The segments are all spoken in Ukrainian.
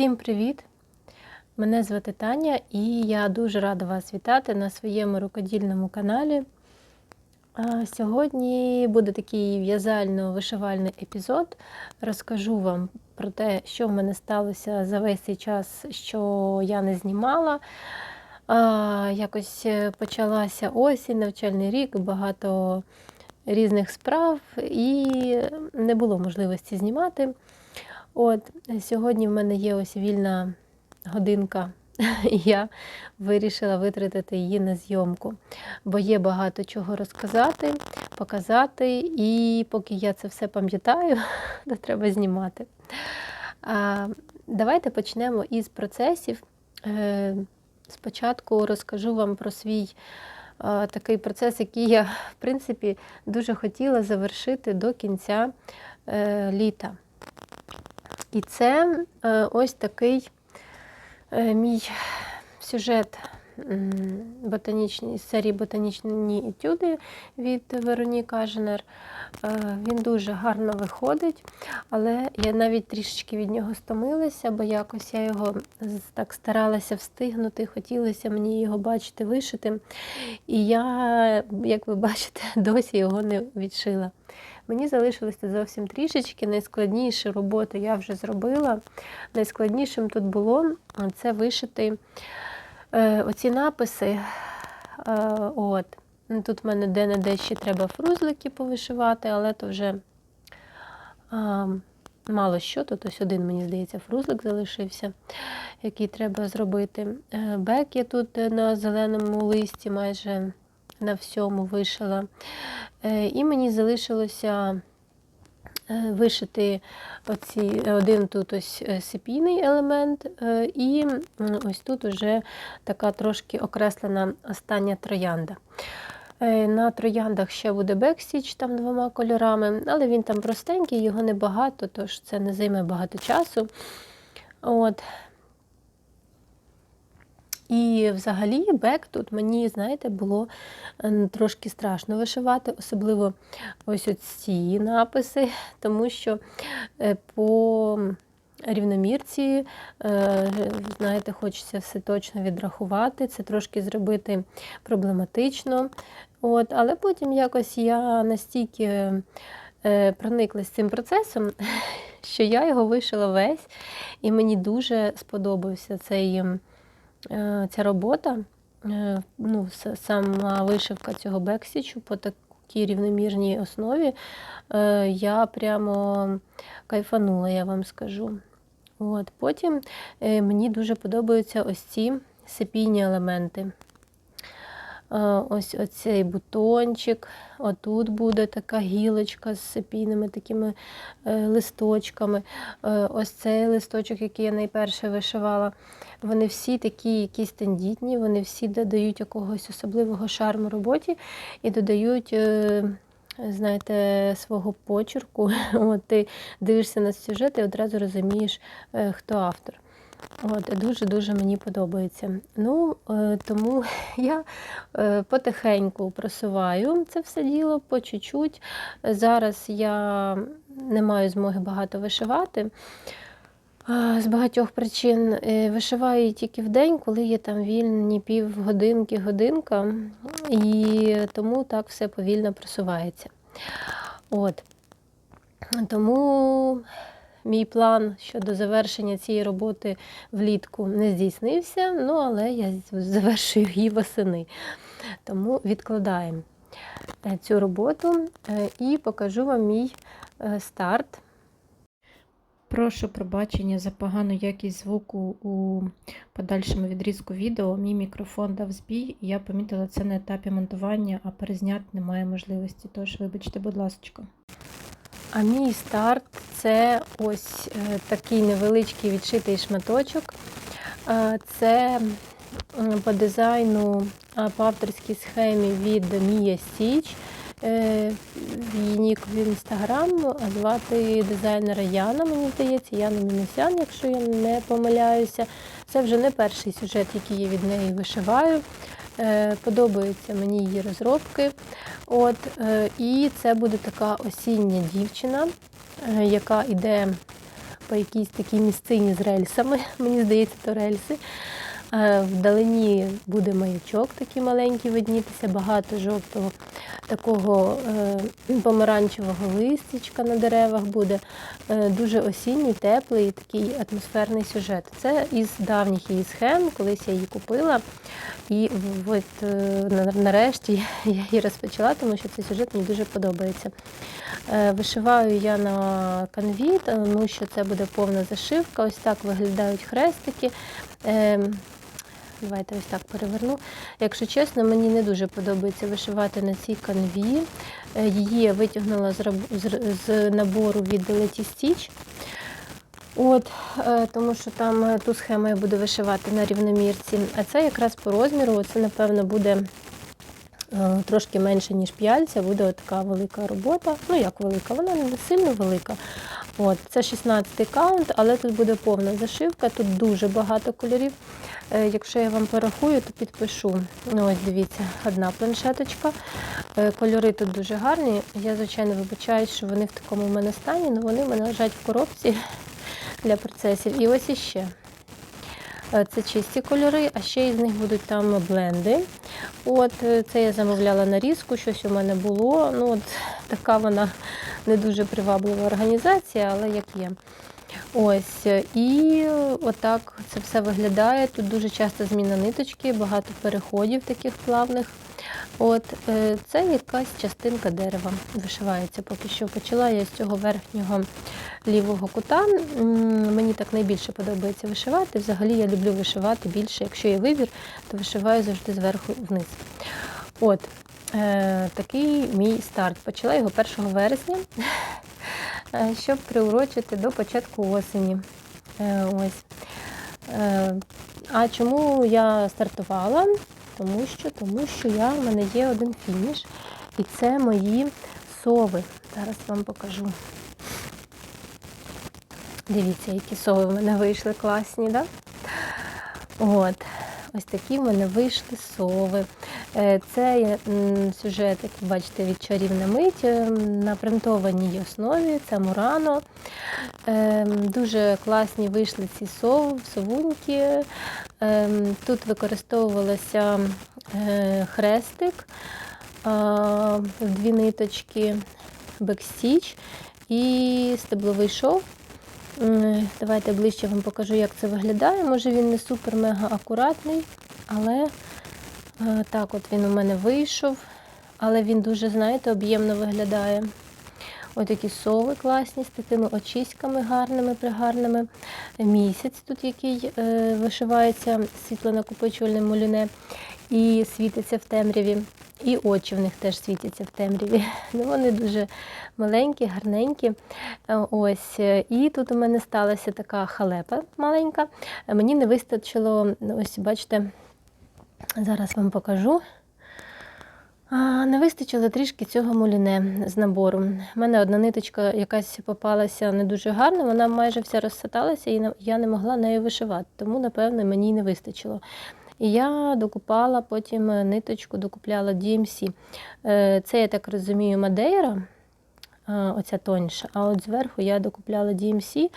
Всім привіт! Мене звати Таня і я дуже рада вас вітати на своєму рукодільному каналі. Сьогодні буде такий в'язально-вишивальний епізод. Розкажу вам про те, що в мене сталося за весь цей час, що я не знімала. Якось почалася осінь, навчальний рік, багато різних справ, і не було можливості знімати. От, Сьогодні в мене є ось вільна годинка, і я вирішила витратити її на зйомку, бо є багато чого розказати, показати, і поки я це все пам'ятаю, то треба знімати. А, Давайте почнемо із процесів. Е, Спочатку розкажу вам про свій такий процес, який я, в принципі, дуже хотіла завершити до кінця е, літа. І це е, ось такий е, мій сюжет ботанічний, з серії ботанічні етюди від Вероні Каженер. Е, він дуже гарно виходить, але я навіть трішечки від нього стомилася, бо якось я його так старалася встигнути, хотілося мені його бачити, вишити. І я, як ви бачите, досі його не відшила. Мені залишилося зовсім трішечки. Найскладнішу роботу я вже зробила. Найскладнішим тут було це вишити е, оці написи. Е, от. Тут в мене де-не-де ще треба фрузлики повишивати, але то вже мало що. Тут ось один, мені здається, фрузлик залишився, який треба зробити. Е, бек я тут на зеленому листі майже на всьому вишила. І мені залишилося вишити оці, один тут ось сипійний елемент, і ось тут вже така трошки окреслена остання троянда. На трояндах ще буде бексіч там двома кольорами, але він там простенький, його небагато, тож це не займе багато часу. От. І взагалі бек тут мені, знаєте, було трошки страшно вишивати, особливо ось ці написи, тому що е, по рівномірці, е, знаєте, хочеться все точно відрахувати, це трошки зробити проблематично. От, Але потім якось я настільки е, прониклась цим процесом, що я його вишила весь, і мені дуже сподобався цей. Е, ця робота, е, ну, сама вишивка цього бексічу по такій рівномірній основі, е, я прямо кайфанула, я вам скажу. От. Потім мені дуже подобаються ось ці сепійні елементи. Ось оцей бутончик, отут буде така гілочка з сепійними такими листочками. Ось цей листочок, який я найперше вишивала. Вони всі такі якісь тендітні, вони всі додають якогось особливого шарму роботі і додають. Е, знаєте, свого почерку. От Ти дивишся на сюжет і одразу розумієш, е, хто автор. Дуже-дуже мені подобається. Ну, е, Тому я потихеньку просуваю це все діло по чуть-чуть. Зараз я не маю змоги багато вишивати. З багатьох причин е, вишиваю тільки в день, коли є там вільні півгодинки, годинка, і тому так все повільно просувається. От. Тому мій план щодо завершення цієї роботи влітку не здійснився, ну але я завершую її восени. Тому відкладаємо е, цю роботу е, і покажу вам мій старт. Прошу пробачення за погану якість звуку у подальшому відрізку відео. Мій мікрофон дав збій, і я помітила це на етапі монтування, а перезняти немає можливості. Тож, вибачте, будь ласка. А мій старт це ось е, такий невеличкий відшитий шматочок. Е, це по дизайну по авторській схемі від Мія Січ. Е, її нік в інстаграм, звати дизайнера Яна, мені здається, Яна Мінусян, якщо я не помиляюся. Це вже не перший сюжет, який я від неї вишиваю. Е, подобаються мені її розробки. От, е, І це буде така осіння дівчина, яка йде по якійсь такій місцині з рельсами. Мені здається, то рельси. Е, Вдалині буде маячок такий маленький виднітися, багато жовтого, такого е, помаранчевого листячка на деревах буде. Е, Дуже осінній, теплий, такий атмосферний сюжет. Це із давніх її схем, колись я її купила. І от, е, нарешті я її розпочала, тому що цей сюжет мені дуже подобається. Е, Вишиваю я на канві, тому що це буде повна зашивка. Ось так виглядають хрестики. Давайте ось так переверну. Якщо чесно, мені не дуже подобається вишивати на цій канві. Е, Її я витягнула з, набору від Letty Stitch. От, е, тому що там е, ту схему я буду вишивати на рівномірці. А це якраз по розміру, це, напевно, буде е, трошки менше, ніж п'яльця, буде така велика робота. Ну, як велика, вона не сильно велика. От, це 16 каунт, але тут буде повна зашивка, тут дуже багато кольорів. Якщо я вам порахую, то підпишу. Ну, ось дивіться, одна планшеточка. Кольори тут дуже гарні. Я, звичайно, вибачаюсь, що вони в такому в мене стані, але вони в мене лежать в коробці для процесів. І ось іще. Е, Це чисті кольори, а ще із них будуть там бленди. От е, це я замовляла нарізку, щось у мене було. Ну, от така вона не дуже приваблива організація, але як є. Ось, е, і отак це все виглядає. Тут дуже часто зміна ниточки, багато переходів таких плавних. От, е, це якась частинка дерева вишивається поки що. Почала я з цього верхнього лівого кута. Мені так найбільше подобається вишивати. Взагалі я люблю вишивати більше. Якщо є вибір, то вишиваю завжди зверху вниз. От, е, такий мій старт. Почала його 1 вересня, е, щоб приурочити до початку осені. Ось. А чому я стартувала? Тому що, тому що я, в мене є один фініш, і це мої сови. Зараз вам покажу. Дивіться, які сови в мене вийшли класні, да? От. Ось такі в мене вийшли сови. Е, Це сюжет, як ви бачите, від чарівна мить е, на принтованій основі, це Мурано. Е, Дуже класні вийшли ці сов, совуньки. Тут використовувалося е, хрестик в дві ниточки, бекстіч і стебловий шов. Давайте ближче вам покажу, як це виглядає. Може він не супер-мега акуратний, але е, так от він у мене вийшов. Але він дуже, знаєте, об'ємно виглядає. Ось такі сови класні з такими очиськами гарними, пригарними. Місяць тут, який е, вишивається світлонакопичувальним молюне і світиться в темряві. І очі в них теж світяться в темряві. Ну, вони дуже маленькі, гарненькі. Е, Ось. е, І тут у мене сталася така халепа маленька. Мені не вистачило, ось бачите, зараз вам покажу. Не вистачило трішки цього муліне з набору. У мене одна ниточка якась попалася не дуже гарна, вона майже вся розсаталася, і я не могла нею вишивати, тому, напевно, мені й не вистачило. І я докупала потім ниточку, докупляла DMC. Е, Це, я так розумію, Мадейра, е, оця тоньша. А от зверху я докупляла DMC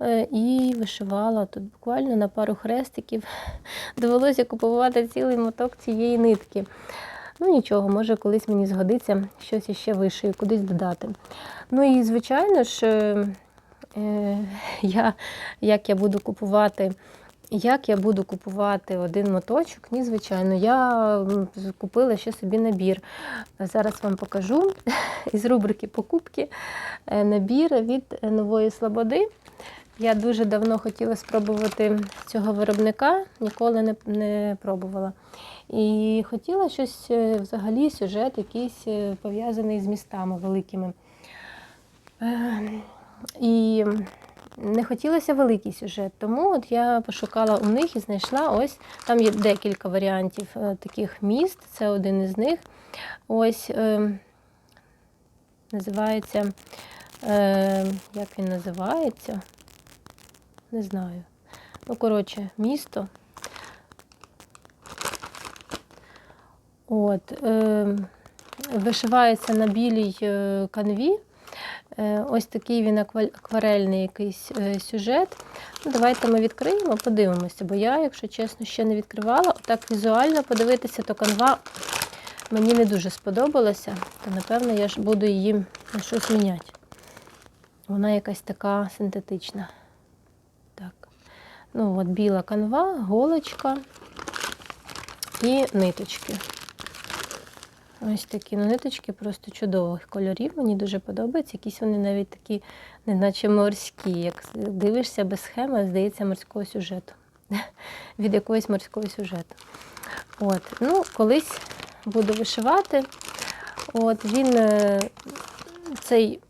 е, і вишивала тут буквально на пару хрестиків. Довелося купувати цілий моток цієї нитки. Ну нічого, може колись мені згодиться щось іще вишию, кудись додати. Ну і звичайно ж, е, е, я, як я буду купувати. Як я буду купувати один моточок? Ні, звичайно, я купила ще собі набір. Зараз вам покажу із рубрики покупки е, набір від нової Слободи. Я дуже давно хотіла спробувати цього виробника, ніколи не, не пробувала. І хотіла щось е, взагалі, сюжет якийсь е, пов'язаний з містами великими. Е, І не хотілося великий сюжет, тому от я пошукала у них і знайшла ось там є декілька варіантів таких міст. Це один із них. Ось називається. Як він називається? Не знаю. Ну, коротше, місто. От, е, вишивається на білій е, канві. Е, Ось такий він акварельний якийсь е, сюжет. Ну, давайте ми відкриємо, подивимося, бо я, якщо чесно, ще не відкривала. Отак візуально подивитися, то канва мені не дуже сподобалася, то напевно я ж буду її на щось міняти. Вона якась така синтетична. Ну, от біла канва, голочка і ниточки. Ось такі ну, ниточки просто чудових кольорів. Мені дуже подобаються. Якісь вони навіть такі, неначе морські. Як дивишся без схеми, здається, морського сюжету. Від якогось морського сюжету. От. Ну, колись буду вишивати. От, він е, цей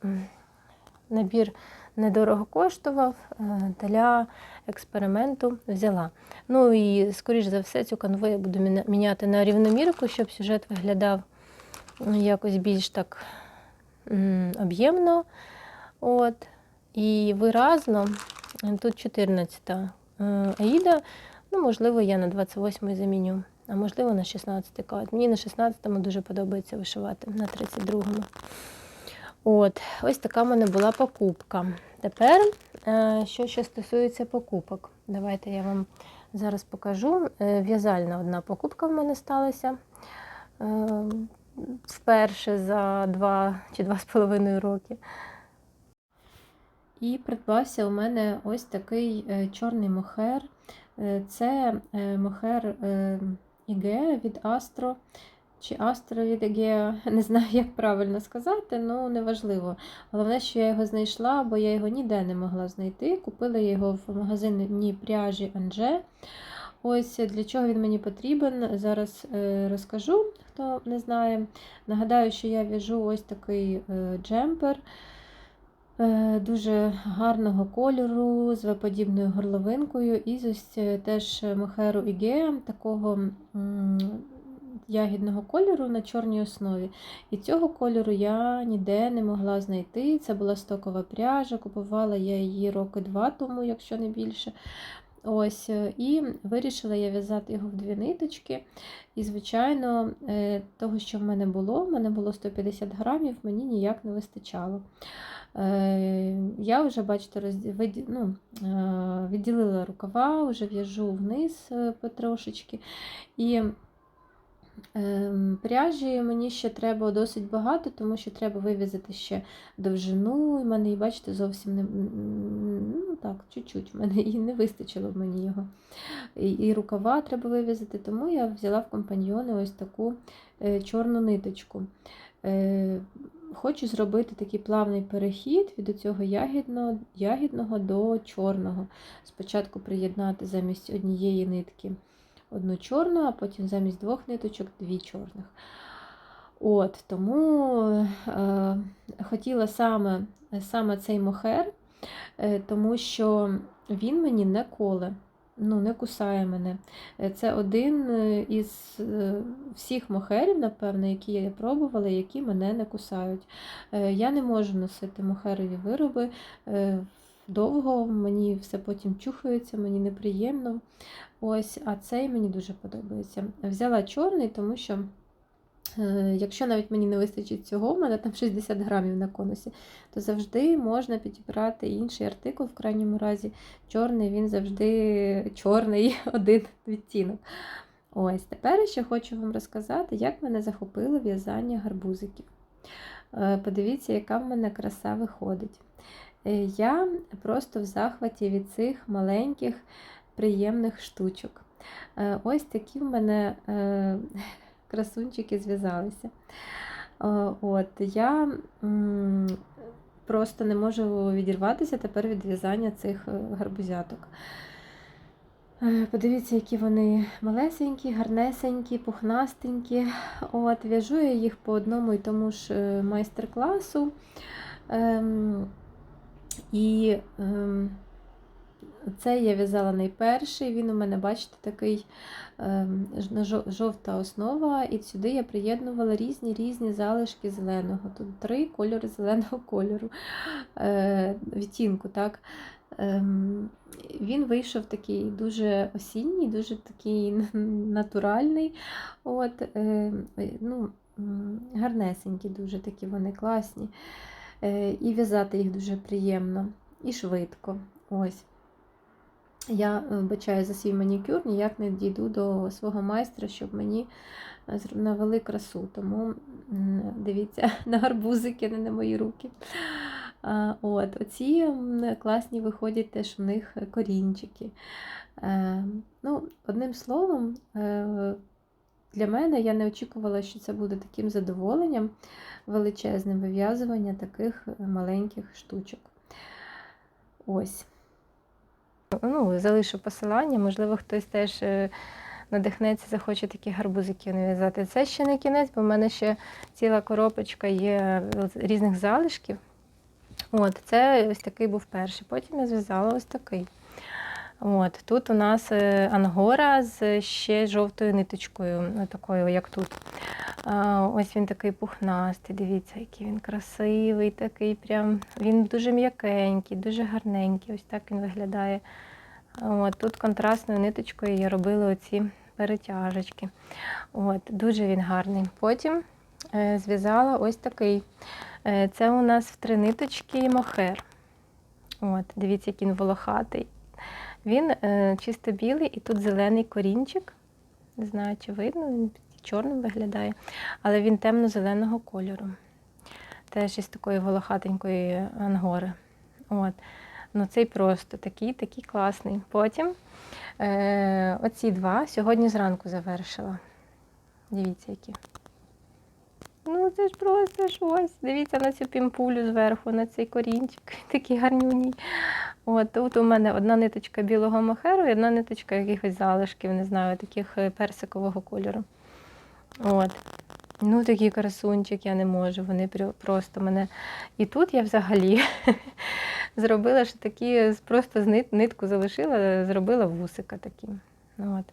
набір недорого коштував е, для експерименту взяла. Ну і, скоріш за все, цю канву я буду міняти на рівномірку, щоб сюжет виглядав якось більш так об'ємно. От. І виразно. Тут 14 е, Аїда. Ну, можливо, я на 28 заміню, а можливо, на 16 кат. Мені на 16-му дуже подобається вишивати, на 32-му. От, ось така в мене була покупка. Тепер, е, що ще стосується покупок. Давайте я вам зараз покажу. Е, В'язальна одна покупка в мене сталася. Е, Вперше за два чи два з половиною роки. І придбався у мене ось такий чорний мохер. Це мохер Ігеа від Астро. Чи Астро від не знаю, як правильно сказати, ну неважливо. Головне, що я його знайшла, бо я його ніде не могла знайти. Купила його в магазині пряжі Анже. Ось для чого він мені потрібен. Зараз е, розкажу, хто не знає. Нагадаю, що я в'яжу ось такий е, джемпер. Е, Дуже гарного кольору з веподібною горловинкою, і з ось теж мохеру Іге, такого м, ягідного кольору на чорній основі. І цього кольору я ніде не могла знайти. Це була стокова пряжа, купувала я її роки два тому, якщо не більше. Ось, е, І вирішила я в'язати його в дві ниточки. І, звичайно, е, того, що в мене було, в мене було 150 грамів, мені ніяк не вистачало. Е, Я вже, бачите, розді- ну, відділила рукава, вже в'яжу вниз потрошечки. І пряжі мені ще треба досить багато, тому що треба вив'язати ще довжину. І в мене, бачите, зовсім не ну, так, чуть-чуть в мене і не вистачило мені його. І, і рукава треба вив'язати, тому я взяла в компаньйони ось таку е, чорну ниточку. Е, Хочу зробити такий плавний перехід від цього ягідного, ягідного до чорного. Спочатку приєднати замість однієї нитки одну чорну, а потім замість двох ниточок дві чорних. От, Тому е, хотіла саме, саме цей мохер, е, тому що він мені не коле, ну, не кусає мене. Е, Це один е, із е, всіх мохерів, напевно, які я пробувала, які мене не кусають. Е, Я не можу носити мохерові вироби. е, Довго мені все потім чухається, мені неприємно. Ось, а цей мені дуже подобається. Взяла чорний, тому що, е, якщо навіть мені не вистачить цього, в мене там 60 грамів на конусі, то завжди можна підібрати інший артикул, в крайньому разі. Чорний, він завжди чорний, один відтінок. Ось, тепер ще хочу вам розказати, як мене захопило в'язання гарбузиків. Е, Подивіться, яка в мене краса виходить. Е, Я просто в захваті від цих маленьких приємних штучок. Е, Ось такі в мене е, красунчики зв'язалися. От, Я просто не можу відірватися тепер від в'язання цих гарбузяток. Подивіться, які вони малесенькі, гарнесенькі, пухнастенькі. От, В'яжу я їх по одному і тому ж майстер-класу. І ем, цей я в'язала найперший. Він у мене, бачите, такий жо- жовта основа, і сюди я приєднувала різні різні залишки зеленого. Тут три кольори зеленого кольору, е, відтінку. так. Ем, Він вийшов такий дуже осінній, дуже такий натуральний. От, ем, ну, гарнесенькі, дуже такі вони класні. Е, І в'язати їх дуже приємно і швидко. Ось. Я бачаю за свій манікюр, ніяк не дійду до свого майстра, щоб мені навели красу. Тому дивіться на гарбузики, не на мої руки. От, оці класні виходять теж в них корінчики. Е, Ну, одним словом, е, для мене я не очікувала, що це буде таким задоволенням величезним вив'язування таких е, маленьких штучок. Ось. Ну, залишу посилання, можливо, хтось теж е, надихнеться, захоче такі гарбузики нав'язати. Це ще не кінець, бо в мене ще ціла коробочка є от різних залишків. От, це ось такий був перший. Потім я зв'язала ось такий. От, тут у нас е, ангора з ще жовтою ниточкою, ну, такою, як тут. Ось він такий пухнастий, дивіться, який він красивий, такий прям. Він дуже м'якенький, дуже гарненький. Ось так він виглядає. От, тут контрастною ниточкою я робила оці перетяжечки. От, дуже він гарний. Потім е, зв'язала ось такий. Е, це у нас в три ниточки мохер. От, дивіться, який він волохатий. Він е, чисто білий і тут зелений корінчик. Не знаю, чи видно, він чорним виглядає, але він темно-зеленого кольору. Теж із такої волохатенької ангори. От. Ну, цей просто такий, такий класний. Потім е, оці два сьогодні зранку завершила. Дивіться, які. Ну, це ж просто щось. Дивіться на цю пімпулю зверху, на цей корінчик, такий гарнюній. От тут у мене одна ниточка білого мохеру і одна ниточка якихось залишків, не знаю, таких е, персикового кольору. От. Ну, такий красунчик, я не можу. Вони просто мене. І тут я взагалі зробила ж такі, просто нитку залишила, зробила вусика такі. От.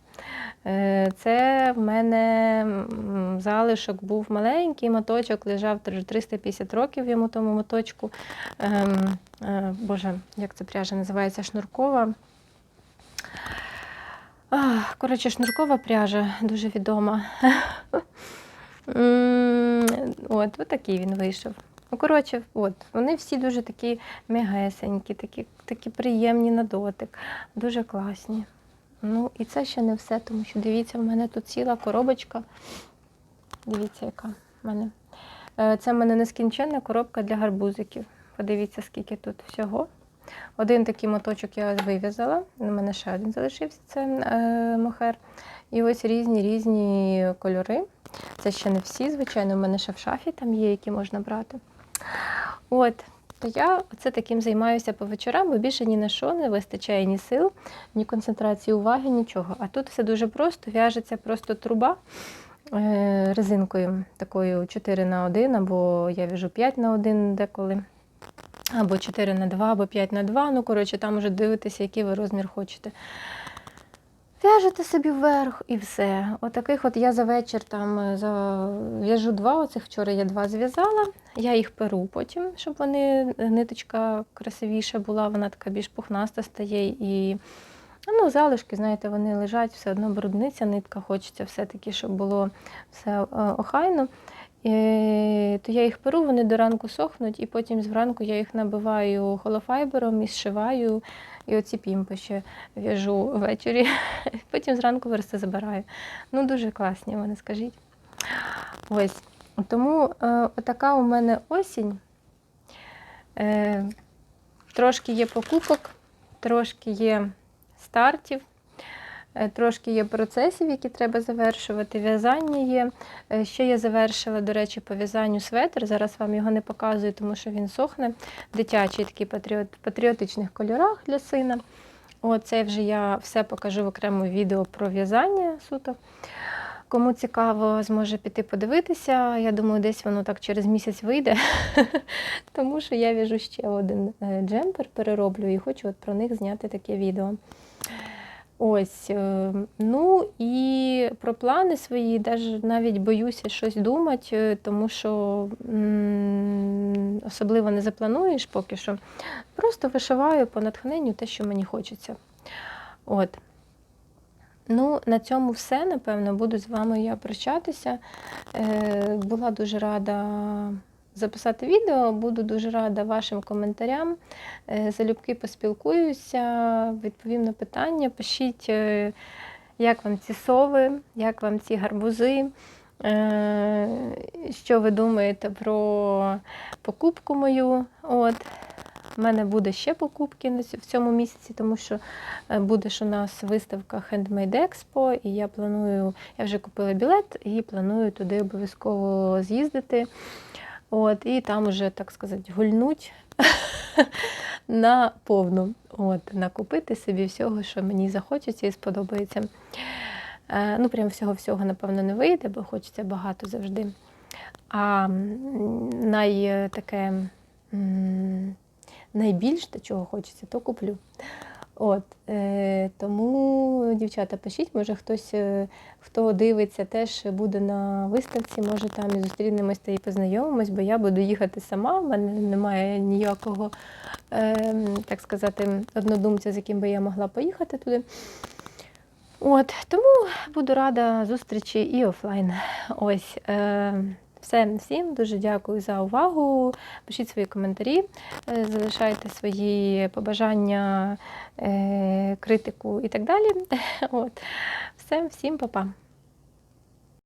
Е, Це в мене залишок був маленький, моточок лежав 350 років йому тому моточку. Ем, е, Боже, як це пряжа називається? Шнуркова. Коротше, шнуркова пряжа дуже відома. От такий він вийшов. Ну, коротше, от, вони всі дуже такі м'ягесенькі, такі, такі приємні на дотик, дуже класні. Ну, і це ще не все, тому що дивіться, в мене тут ціла коробочка. Дивіться, яка в мене. Е, Це в мене нескінченна коробка для гарбузиків. Подивіться, скільки тут всього. Один такий моточок я вив'язала. У мене ще один залишився це е, мохер. І ось різні різні кольори. Це ще не всі, звичайно, в мене ще в шафі там є, які можна брати. От, то я оце таким займаюся по вечорам, бо більше ні на що не вистачає ні сил, ні концентрації уваги, нічого. А тут все дуже просто, в'яжеться просто труба е, резинкою такою 4 на 1, або я в'яжу 5 на 1 деколи. Або 4 на 2, або 5 на 2. Ну, коротше, там уже дивитеся, який ви розмір хочете. В'яжете собі вверх і все. Отаких от я за вечір там е, за... в'яжу два, оцих вчора я два зв'язала. Я їх перу потім, щоб вони е, ниточка красивіша була, вона така більш пухнаста стає. І ну, залишки, знаєте, вони лежать, все одно брудниця, нитка, хочеться все-таки, щоб було все е, охайно. І, то я їх перу, вони до ранку сохнуть, і потім зранку я їх набиваю холофайбером і зшиваю. І оці пімпи ще в'яжу ввечері. Потім зранку версти забираю. Ну, дуже класні вони, скажіть. Ось. Тому е, така у мене осінь. Е, трошки є покупок, трошки є стартів, е, трошки є процесів, які треба завершувати. В'язання є. Е, Ще я завершила, до речі, по в'язанню светр. Зараз вам його не показую, тому що він сохне. Дитячий такий патріот, патріотичних кольорах для сина. Оце вже я все покажу в окремому відео про в'язання суто. Кому цікаво, зможе піти подивитися. Я думаю, десь воно так через місяць вийде, тому що я в'яжу ще один е, джемпер, перероблю і хочу от про них зняти таке відео. Ось, е, ну і про плани свої, навіть боюся щось думати, е, тому що особливо не заплануєш поки що. Просто вишиваю по натхненню те, що мені хочеться. От. Ну, на цьому все. Напевно, буду з вами я прощатися. Е, була дуже рада записати відео. Буду дуже рада вашим коментарям. Е, Залюбки поспілкуюся, відповім на питання. Пишіть, е, як вам ці сови, як вам ці гарбузи. Е, Що ви думаєте про покупку мою? От. У мене буде ще покупки в цьому місяці, тому що буде ж у нас виставка Handmade Expo, і я планую, я вже купила білет і планую туди обов'язково з'їздити. От, і там уже, так сказати, гульнуть на повну. От, накупити собі всього, що мені захочеться і сподобається. Е, Ну, прям всього-всього, напевно, не вийде, бо хочеться багато завжди. А най е, таке найбільш до чого хочеться, то куплю. От, е, тому, дівчата, пишіть, може хтось, е, хто дивиться, теж буде на виставці, може там і зустрінемось та і познайомимось, бо я буду їхати сама, в мене немає ніякого, е, так сказати, однодумця, з яким би я могла поїхати туди. От, тому буду рада зустрічі і офлайн. Ось. Е, все, всім дуже дякую за увагу. Пишіть свої коментарі, е, залишайте свої побажання, е, критику і так далі. От. Все, всім па-па.